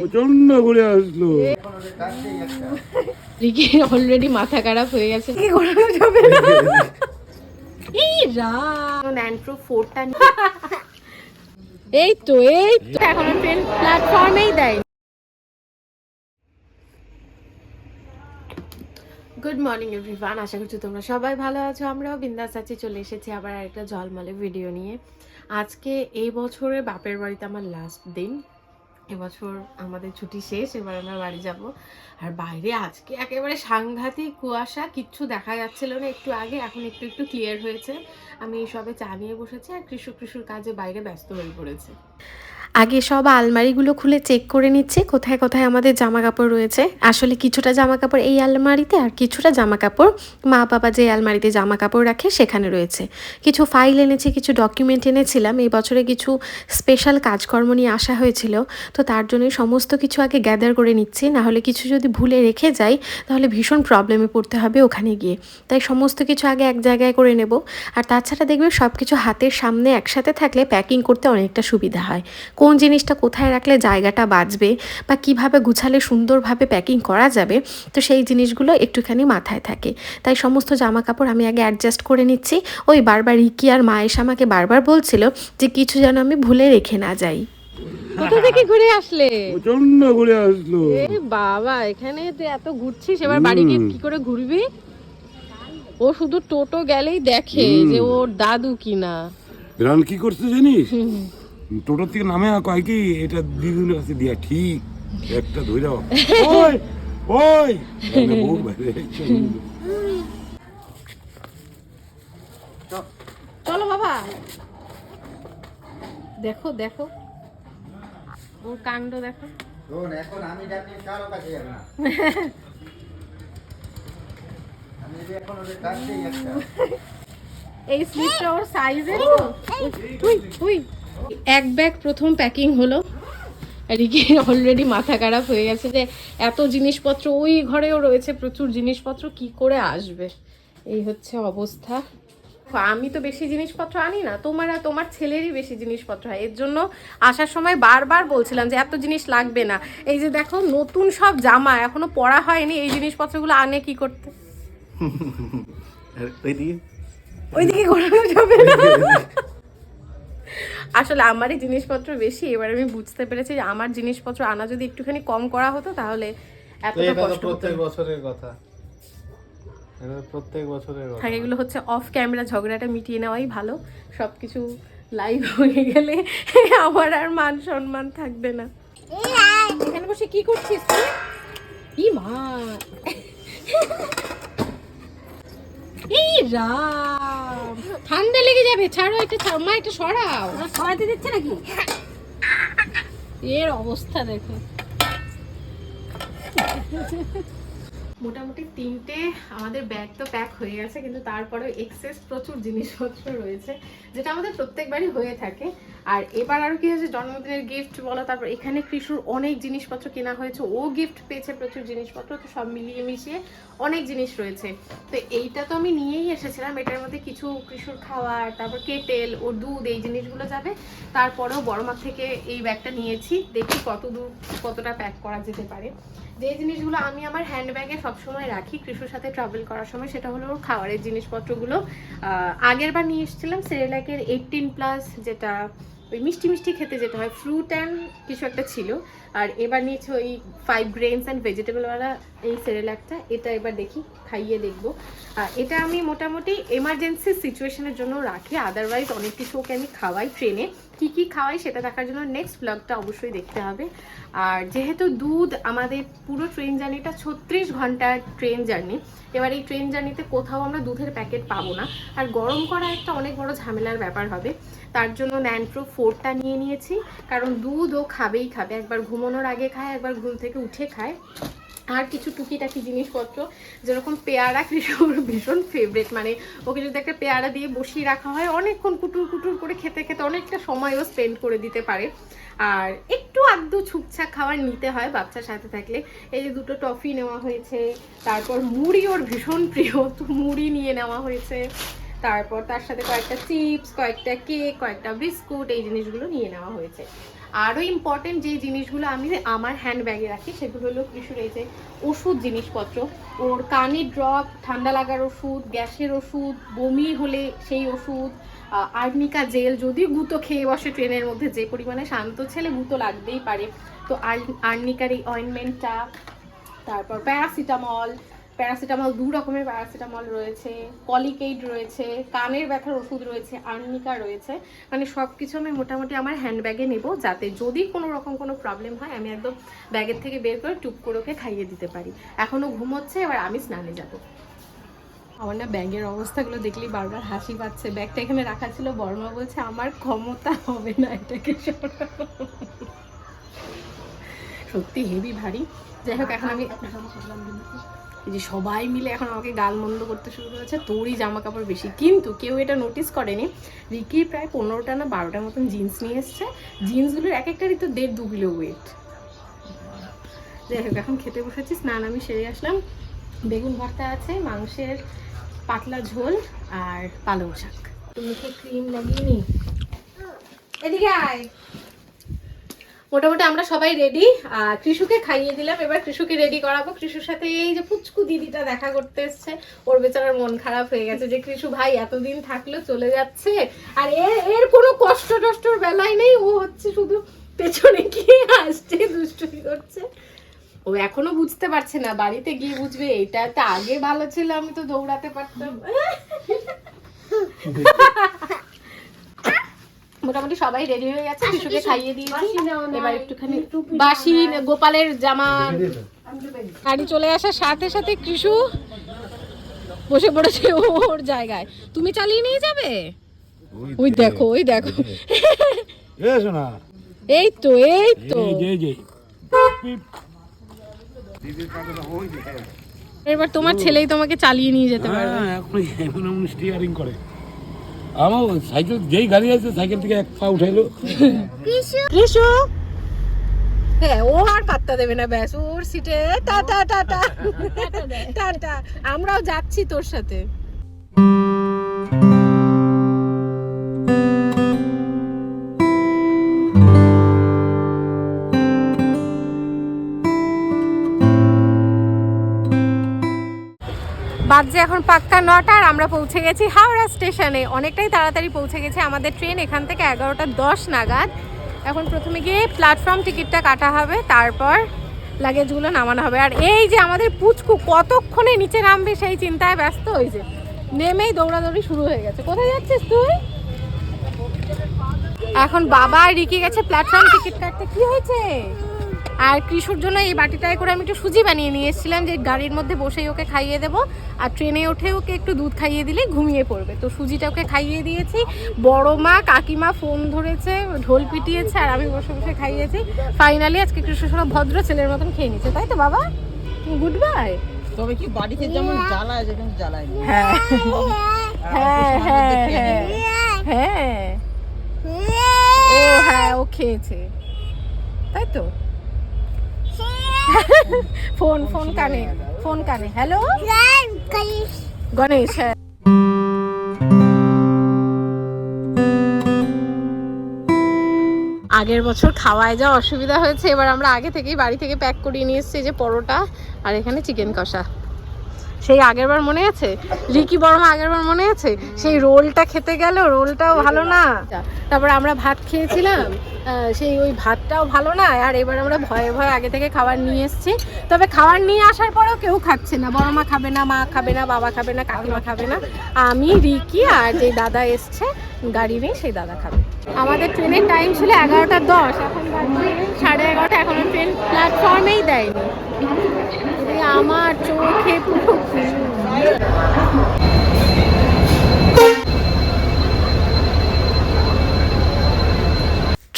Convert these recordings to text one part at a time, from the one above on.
প্রচণ্ড ঘুরে আসলো। রিকির অলরেডি মাথা খারাপ হয়ে গেছে। কি করানো যাবে না। এই রাম ফোরটা এই তো এই তো। এখনও ট্রেন প্ল্যাটফর্মেই দেয়। গুড মর্নিং এভরিওয়ান আশা করছি তোমরা সবাই ভালো আছো। আমরাও বিন্দাস আছি। চলে এসেছি আবার একটা ঝলমলে ভিডিও নিয়ে। আজকে এই বছরের বাপের বাড়িতে আমার লাস্ট দিন। এবছর আমাদের ছুটি শেষ, এবার আমরা বাড়ি যাব। আর বাইরে আজকে একেবারে সাংঘাতিক কুয়াশা, কিচ্ছু দেখা যাচ্ছিল না। একটু আগে এখন একটু একটু ক্লিয়ার হয়েছে। আমি সবে চা নিয়ে বসেছি আর কৃষক কৃষুর কাজে বাইরে ব্যস্ত হয়ে পড়েছে। আগে সব আলমারিগুলো খুলে চেক করে নিচ্ছে, কোথায় কোথায় আমাদের জামা কাপড় রয়েছে। আসলে কিছুটা জামা কাপড় এই আলমারিতে আর কিছুটা জামা কাপড় মা বাবা যে আলমারিতে জামা কাপড় রাখে সেখানে রয়েছে। কিছু ফাইল এনেছি, কিছু ডকুমেন্ট এনেছিলাম। এই বছরে কিছু স্পেশাল কাজকর্ম নিয়ে আসা হয়েছিল। তো তার জন্য সমস্ত কিছু আগে গ্যাদার করে নিচ্ছি। না হলে কিছু যদি ভুলে রেখে যাই, তাহলে ভীষণ প্রবলেমে পড়তে হবে ওখানে গিয়ে। তাই সমস্ত কিছু আগে এক জায়গায় করে নেব। আর তাছাড়া দেখবে সব কিছু হাতের সামনে একসাথে থাকলে প্যাকিং করতে অনেকটা সুবিধা হয়। কোন জিনিসটা কোথায় রাখলে জায়গাটা বাঁচবে বা কীভাবে গুছালে সুন্দরভাবে প্যাকিং করা যাবে তো সেই জিনিসগুলো একটুখানি মাথায় থাকে। তাই সমস্ত জামা কাপড় আমি আগে অ্যাডজাস্ট করে নিচ্ছি। ওই বারবার রিকি আর মায়েশ আমাকে বারবার বলছিল যে কিছু যেন আমি ভুলে রেখে না যাই। কোথা থেকে ঘুরে আসলে? প্রচণ্ড ঘুরে আসলো। এ বাবা এখানে তুই এত ঘুরছিস এবার বাড়ি গিয়ে কি করে ঘুরবি? ও শুধু টোটো গেলেই দেখে যে ওর দাদু কিনা। বিড়াল কি করছে জানিস? টোটোর থেকে নামে কয় কি এটা দিদির কাছে দিয়া ঠিক একটা ধরে দাও। ওই ওই বাইরে চলো বাবা। দেখো দেখো। ওর কাণ্ড দেখো। শোন এখন আমি ডাকি কারও কাছে যাবে না। আমি যদি এখন ওদের কাছেই একটা। এই স্লিপটা ওর সাইজের তো। তুই তুই এক ব্যাগ প্রথম প্যাকিং হলো। রিকি অলরেডি মাথা খারাপ হয়ে গেছে যে এত জিনিসপত্র ওই ঘরেও রয়েছে প্রচুর জিনিসপত্র কি করে আসবে? এই হচ্ছে অবস্থা। আমি তো বেশি জিনিসপত্র আনি না তোমার আর তোমার ছেলেরই বেশি জিনিসপত্র হয়। এর জন্য আসার সময় বারবার বলছিলাম যে এত জিনিস লাগবে না। এই যে দেখো নতুন সব জামা এখনও পরা হয়নি এই জিনিসপত্রগুলো আনে কি করতে? ওইদিকে? ওইদিকে ঘোরানো যাবে না? আসলে আমারই জিনিসপত্র বেশি এবার আমি বুঝতে পেরেছি যে আমার জিনিসপত্র আনা যদি একটুখানি কম করা হতো তাহলে এতটা কষ্ট হতো প্রত্যেক বছরের কথা। প্রত্যেক বছরের কথা। থাকে এগুলো হচ্ছে অফ ক্যামেরা ঝগড়াটা মিটিয়ে নেওয়াই ভালো সব কিছু লাইভ হয়ে গেলে আমার আর মান সম্মান থাকবে না। এখানে বসে কি করছিস তুই? ই মা? এই রাম ঠান্ডা লেগে যাবে ছাড়ো এটা ছাড়ো মা এটা সরাও। সরাতে দিচ্ছে নাকি? এর অবস্থা দেখো। মোটামুটি তিনটে আমাদের ব্যাগ তো প্যাক হয়ে গেছে কিন্তু তারপরেও এক্সেস প্রচুর জিনিসপত্র রয়েছে যেটা আমাদের প্রত্যেকবারই হয়ে থাকে। আর এবার আরও কি হয়েছে? জন্মদিনের গিফট বলো, তারপর এখানে কৃষুর অনেক জিনিসপত্র কেনা হয়েছে। ও গিফট পেয়েছে প্রচুর জিনিসপত্র, তো সব মিলিয়ে মিশিয়ে অনেক জিনিস রয়েছে। তো এইটা তো আমি নিয়েই এসেছিলাম, এটার মধ্যে কিছু কৃষুর খাওয়ার, তারপর কেটেল ও দুধ, এই জিনিসগুলো যাবে। তারপরেও বড়মার থেকে এই ব্যাগটা নিয়েছি, দেখি কত দূর, কতটা প্যাক করা যেতে পারে। যে জিনিসগুলো আমি আমার হ্যান্ড ব্যাগে সবসময় রাখি কৃষুর সাথে ট্রাভেল করার সময়, সেটা হলো খাবারের জিনিসপত্রগুলো। আগের বার নিয়ে এসেছিলাম সেরেলাকের এইটিন প্লাস যেটা ওই মিষ্টি মিষ্টি খেতে যেটা হয় ফ্রুট অ্যান্ড কিছু একটা ছিল। আর এবার নিয়েছে ওই ফাইভ গ্রেনস অ্যান্ড ভেজিটেবলওয়ালা এই সেরেলাকটা এটা এবার দেখি, খাইয়ে দেখব। আর এটা আমি মোটামুটি এমার্জেন্সি সিচুয়েশনের জন্য রাখি আদারওয়াইজ অনেক কিছু ওকে আমি খাওয়াই ট্রেনে কি কি খাওয়াই সেটা দেখার জন্য নেক্সট ব্লগটা অবশ্যই দেখতে হবে। আর যেহেতু দুধ আমাদের পুরো ট্রেন জার্নিটা ছত্রিশ ঘণ্টার ট্রেন জার্নি এবার এই ট্রেন জার্নিতে কোথাও আমরা দুধের প্যাকেট পাবো না। আর গরম করা একটা অনেক বড় ঝামেলার ব্যাপার হবে। তার জন্য ন্যানপ্রো ফোরটা নিয়ে নিয়েছি। কারণ দুধ ও খাবেই খাবে। একবার ঘুমানোর আগে খায়, একবার ঘুম থেকে উঠে খায়। আর কিছু টুকিটাকি জিনিসপত্র, যেরকম পেয়ারা কৃষক ভীষণ ফেভারেট মানে ওকে যদি একটা পেয়ারা দিয়ে বসিয়ে রাখা হয়, অনেকক্ষণ কুটুর কুটুর করে খেতে খেতে অনেকটা সময়ও স্পেন্ড করে দিতে পারে। আর একটু আধটু ছুকছাক খাবার নিতে হয় বাচ্চার সাথে থাকলে। এই যে দুটো টফি নেওয়া হয়েছে, তারপর মুড়ি ওর ভীষণ প্রিয়। তো মুড়ি নিয়ে নেওয়া হয়েছে। তারপর তার সাথে কয়েকটা চিপস, কয়েকটা কেক, কয়েকটা বিস্কুট এই জিনিসগুলো নিয়ে নেওয়া হয়েছে। আরও ইম্পর্টেন্ট যে জিনিসগুলো আমি আমার হ্যান্ড ব্যাগে রাখি সেগুলো হলো এই যে ওষুধ জিনিসপত্র। ওর কানের ড্রপ ঠান্ডা লাগার ওষুধ, গ্যাসের ওষুধ, বমি হলে সেই ওষুধ আর্নিকা জেল যদি গুঁতো খেয়ে বসে ট্রেনের মধ্যে, যে পরিমাণে শান্ত ছেলে গুঁতো লাগতেই পারে। তো আর- আর্নিকার এই অয়েনমেন্টটা তারপর প্যারাসিটামল প্যারাসিটামল, দু রকমের প্যারাসিটামল রয়েছে পলিকেইড রয়েছে, কানের ব্যথার ওষুধ রয়েছে, আর্নিকা রয়েছে। মানে সব কিছু আমি মোটামুটি আমার হ্যান্ডব্যাগে নেব যাতে যদি কোনো রকম কোনো প্রবলেম হয়, আমি একদম ব্যাগের থেকে বের করে টুক করে ওকে খাইয়ে দিতে পারি। এখনও ঘুমোচ্ছে এবার আমি স্নানে যাব। আমার না ব্যাগের অবস্থাগুলো দেখলেই বারবার হাসি পাচ্ছে। ব্যাগটা এখানে রাখা ছিল বর্মা বলছে, আমার ক্ষমতা হবে না এটাকে সরানো। সত্যি হেভি ভারী। যাই হোক, এখন আমি এই যে সবাই মিলে এখন আমাকে গাল মন্দ করতে শুরু করেছে, তোরই জামা কাপড় বেশি। কিন্তু কেউ এটা নোটিস করেনি, রিকি প্রায় পনেরোটা না বারোটার মতন জিন্স নিয়ে এসছে। জিন্সগুলোর এক একটারই তো দেড় দু কিলো ওয়েট যাই হোক, এখন খেতে বসেছি, স্নান আমি সেরে আসলাম। বেগুন ভর্তা আছে, মাংসের পাতলা ঝোল আর পালং শাক। মুখে ক্রিম লাগিয়ে নি। এদিকে আয়। মোটামুটি আমরা সবাই রেডি আর কৃষুকে খাইয়ে দিলাম, এবার কৃষুকে রেডি করাবো। কৃষুর সাথে এই যে পুচকু দিদিটা দেখা করতে এসছে, ওর বেচারার মন খারাপ হয়ে গেছে যে কৃষু ভাই এতদিন থাকল, চলে যাচ্ছে। আর এর এর কোনো কষ্ট টষ্টর বেলায় নেই, ও হচ্ছে শুধু পেছনে গিয়ে আসছে দুষ্টুমি করছে। ও এখনও বুঝতে পারছে না, বাড়িতে গিয়ে বুঝবে, এটা তো আগে ভালো ছিল, আমি তো দৌড়াতে পারতাম। মোটামুটি সবাই রেডি হয়ে গেছে শিশুকে খাইয়ে দিয়েছি। এবার একটুখানি বাসি গোপালের জামা গাড়ি চলে আসার সাথে সাথে কৃষু বসে পড়েছে ওর জায়গায়। তুমি চালিয়ে নিয়ে যাবে? ওই দেখো ওই দেখো। এই তো এই তো। এবার তোমার ছেলেই তোমাকে চালিয়ে নিয়ে যেতে পারবে। হ্যাঁ, এখন এমন এমন স্টিয়ারিং করে। আমার সাইকেল যেই গাড়ি আছে সাইকেল থেকে এক পা উঠাইলো। কৃষু হ্যাঁ ও আর পাত্তা দেবে না ব্যাস ওর সিটে টাটা টাটা টাটা আমরাও যাচ্ছি তোর সাথে। বাজছে এখন পাক্কা নটা আর আমরা পৌঁছে গেছি হাওড়া স্টেশনে। অনেকটাই তাড়াতাড়ি পৌঁছে গেছে আমাদের ট্রেন এখান থেকে এগারোটা দশ নাগাদ। এখন প্রথমে গিয়ে প্ল্যাটফর্ম টিকিটটা কাটা হবে, তারপর লাগেজগুলো নামানো হবে। আর এই যে আমাদের পুচকু কতক্ষণে নিচে নামবে সেই চিন্তায় ব্যস্ত হয়েছে নেমেই দৌড়াদৌড়ি শুরু হয়ে গেছে। কোথায় যাচ্ছিস তুই? এখন বাবা রিকি গেছে প্ল্যাটফর্ম টিকিট কাটতে। কি হয়েছে? আর কৃষুর জন্য এই বাটিটায় করে আমি একটু সুজি বানিয়ে নিয়ে এসেছিলাম যে গাড়ির মধ্যে বসেই ওকে খাইয়ে দেবো। আর ট্রেনে উঠে ওকে একটু দুধ খাইয়ে দিলে ঘুমিয়ে পড়বে। তো সুজিটা ওকে খাইয়ে দিয়েছি। বড় মা কাকিমা ফোন ধরেছে ঢোল পিটিয়েছে আর আমি বসে বসে খাইয়েছি। ফাইনালি আজকে কৃষ্ণ সোনা ভদ্র ছেলের মতন খেয়ে নিচ্ছে তাই তো বাবা? গুড বাই তবে কি বাড়িতে যেমন জ্বালায় যেমন জ্বালায় হ্যাঁ। হ্যাঁ হ্যাঁ হ্যাঁ। হ্যাঁ। ও হ্যাঁ ও খেয়েছে। তাই তো? ফোন ফোন কানে ফোন কানে। হ্যালো? গণেশ হ্যাঁ। আগের বছর খাওয়ায় যা অসুবিধা হয়েছে, এবার আমরা আগে থেকেই বাড়ি থেকে প্যাক করিয়ে নিয়ে এসেছি যে পরোটা আর এখানে চিকেন কষা। সেই আগেরবার মনে আছে? রিকি বর্মা আগেরবার মনে আছে? সেই রোলটা খেতে গেল, রোলটাও ভালো না। তারপর আমরা ভাত খেয়েছিলাম সেই ওই ভাতটাও ভালো না, আর এবার আমরা ভয়ে ভয়ে আগে থেকে খাবার নিয়ে এসেছি। তবে খাবার নিয়ে আসার পরেও কেউ খাচ্ছে না। বড় মা খাবে না, মা খাবে না, বাবা খাবে না, কাকিমা খাবে না। আমি, রিকি আর যে দাদা এসছে, গাড়ি নেই সেই দাদা খাবে। আমাদের ট্রেনের টাইম ছিল এগারোটা দশ, এখন সাড়ে এগারোটা, এখনও ট্রেন প্ল্যাটফর্মেই দেয়নি। আমার চোখে পুরো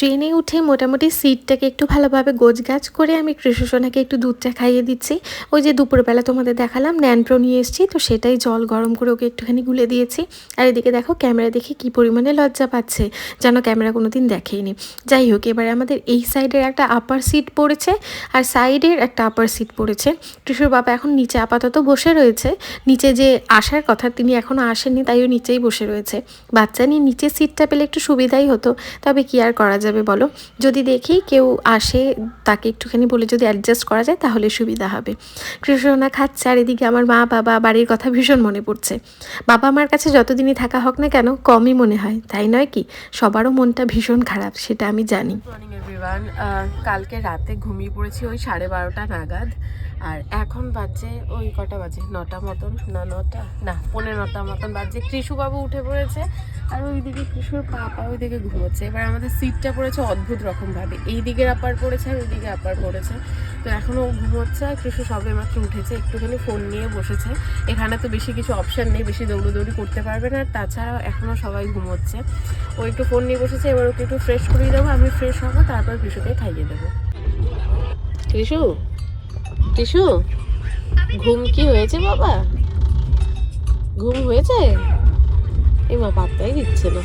ট্রেনে উঠে মোটামুটি সিটটাকে একটু ভালোভাবে গোছগাছ করে আমি কৃষ্ণসোনাকে একটু দুধটা খাইয়ে দিচ্ছি। ওই যে দুপুরবেলা তোমাদের দেখালাম, ন্যানপ্রো নিয়ে এসেছি, তো সেটাই জল গরম করে ওকে একটুখানি গুলে দিয়েছি। আর এদিকে দেখো, ক্যামেরা দেখে কি পরিমাণে লজ্জা পাচ্ছে, যেন ক্যামেরা কোনো দিন দেখেইনি। যাই হোক, এবারে আমাদের এই সাইডের একটা আপার সিট পড়েছে, আর সাইডের একটা আপার সিট পড়েছে। কৃষ্ণর বাবা এখন নিচে আপাতত বসে রয়েছে, নিচে যে আসার কথা তিনি এখনও আসেননি, তাইও নিচেই বসে রয়েছে। বাচ্চা নিয়ে নিচে সিটটা পেলে একটু সুবিধাই হতো, তবে কি আর করা যাবে? যাবে বলো। যদি দেখি কেউ আসে, তাকে একটুখানি বলে যদি অ্যাডজাস্ট করা যায়, তাহলে সুবিধা হবে। কৃষ্ণনা খাচ্ছে আর এদিকে আমার মা, বাবা, বাড়ির কথা ভীষণ মনে পড়ছে। বাবা মার কাছে যতদিনই থাকা হোক না কেন, কমই মনে হয়, তাই নয় কি? সবারও মনটা ভীষণ খারাপ, সেটা আমি জানি। কালকে রাতে ঘুমিয়ে পড়েছি ওই সাড়ে বারোটা নাগাদ। আর এখন বাজে ওই কটা বাজে? নটা মতন? না, নটা? না পনেরো নটা মতন বাজে। কৃষুবাবু উঠে পড়েছে, আর ওইদিকে কৃষুর পাপা ওইদিকে ঘুমোচ্ছে। এবার আমাদের সিটটা পড়েছে অদ্ভুত রকমভাবে। এই দিকের আপার পড়েছে আর ওইদিকে আপার পড়েছে। তো এখনও ঘুমোচ্ছে আর কৃষু সবে মাত্র উঠেছে, একটুখানি ফোন নিয়ে বসেছে। এখানে তো বেশি কিছু অপশান নেই, বেশি দৌড়োদৌড়ি করতে পারবে না। আর তাছাড়াও এখনও সবাই ঘুমোচ্ছে। ও একটু ফোন নিয়ে বসেছে, এবার ওকে একটু ফ্রেশ করিয়ে দেবো, আমি ফ্রেশ হব, তারপর কৃষুকে খাইয়ে দেবো। কৃষু কৃষু ঘুম কি হয়েছে বাবা? ঘুম হয়েছে? এই মা পাত্তাই দিচ্ছে না।